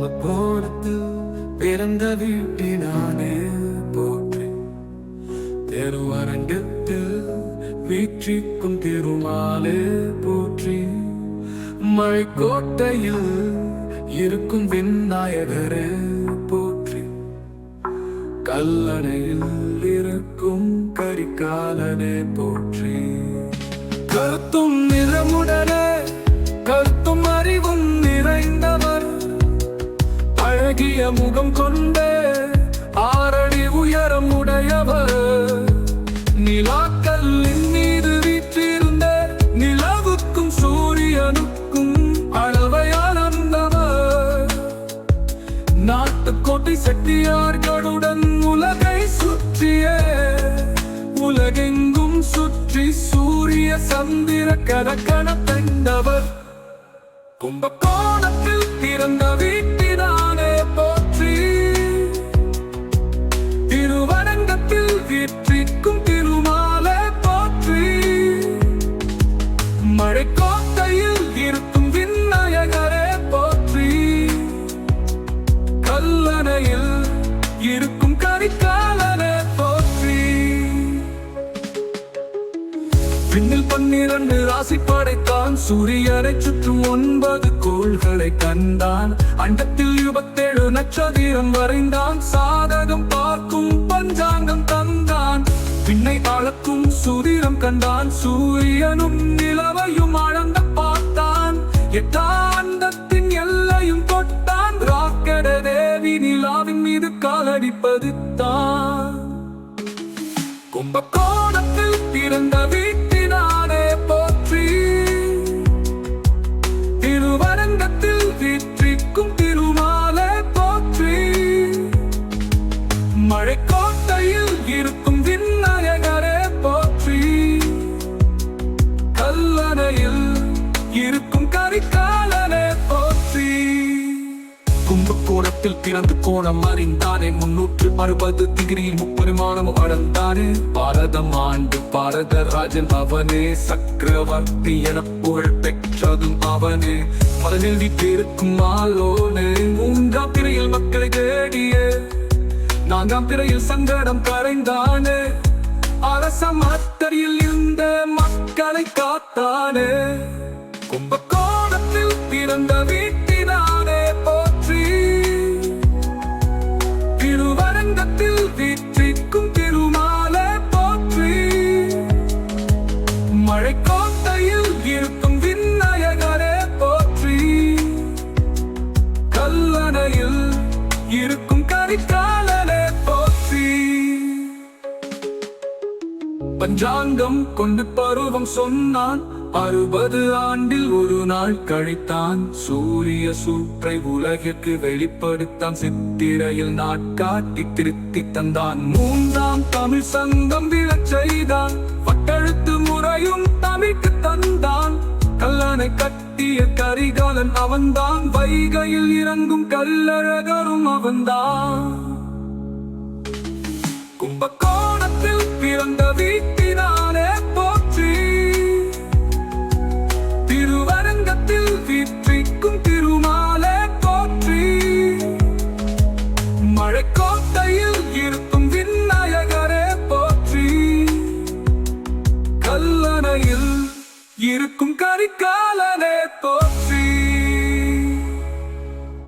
நம்ம கும்பகோணத்தில் பிறந்த வீட்டினானே போற்று தெருவரங்கத்து வீற்றிக்கும் திருமாலே போற்றி மழைக்கோட்டையில் இருக்கும் விநாயகரே போற்றி கல்லணையில் இருக்கும் கரிகாலனே போற்றி கருத்தும் நிறமுடனே கருத்தும் அறிவும் அழகிய முகம் கொண்டே ஆறடி உயரம் உடையவர் நிலாக்கல்லின் மீது வீற்றிருந்த நிலவுக்கும் சூரியனுக்கும் அளவையானந்தவர் நாட்டுக்கோட்டை செட்டியார்களுடன் உலகை சுற்றிய உலகெங்கும் சுற்றி சூரிய சந்திர கடக்கண கண்டவர் கும்பகோணத்தில் பிறந்த விண்ணில் பன்னிரண்டு ராசி படைத்தான். சூரியனை சுற்றும் ஒன்பது கோள்களை கண்டான். அண்டத்தில் இருபத்தேழு நட்சத்திரம் வரைந்தான். சாதகம் பார்க்கும் பஞ்சாங்கம் தந்தான். பின்னை அளக்கும் சூரியனம் கண்டான். சூரியனும் நிலவையும் அளந்த பார்த்தான். எட்டாண்டத்தின் எல்லையும் தொட்டான். ராக்கெட தேவி நிலாவின் மீது காலடிப்பது தான் கும்பகோணத்தில் பிறந்தவி கும்பகோணத்தில் பிறந்து கோணம் அறிந்தானே. முன்னூற்று அறுபது டிகிரி முப்பரிமாணம் அளந்தானே பாரதம் ஆண்டு பாரத ராஜன் அவனே. சக்கரவர்த்தி என புகழ் பெற்றதும் அவனே. மதநெல்வி பேருக்கும் ஆலோனே மூன்றாம் பிறையில் மக்களை தேடிய. நான்காம் பிறையில் சங்கடம் கரைந்தானே. அரச மத்தரியில் இருந்த மக்களை காத்தானே. கும்பகோணத்தில் பிறந்த கல்லணையில் இருக்கும் கரிகாலனே போற்றி. பஞ்சாங்கம் கொண்டு பருவம் சொன்னான். அறுபது ஆண்டில் ஒரு நாள் கழித்தான் சூரிய சூற்றை உலகிற்கு வெளிப்படுத்தான். சித்திரையில் நாட்காட்டி திருத்தி தந்தான். மூன்றாம் தமிழ் சங்கம் விழச் செய்தான். கண்ணனாய் கட்டிய கரிகாலன் அவன்தான். வைகையில் இறங்கும் கல்லழகரும் அவன்தான். கும்பகோணத்தில் பிறந்த வீட்டினாலே போற்றி. திருவரங்கத்தில் வீற்றிக்கும் திருமாலே போற்றி. மழைக்கோட்டையில் இருக்கும் விண்ணயகரே போற்றி. கல்லணையில் இருக்கும் கரிகாலனே போ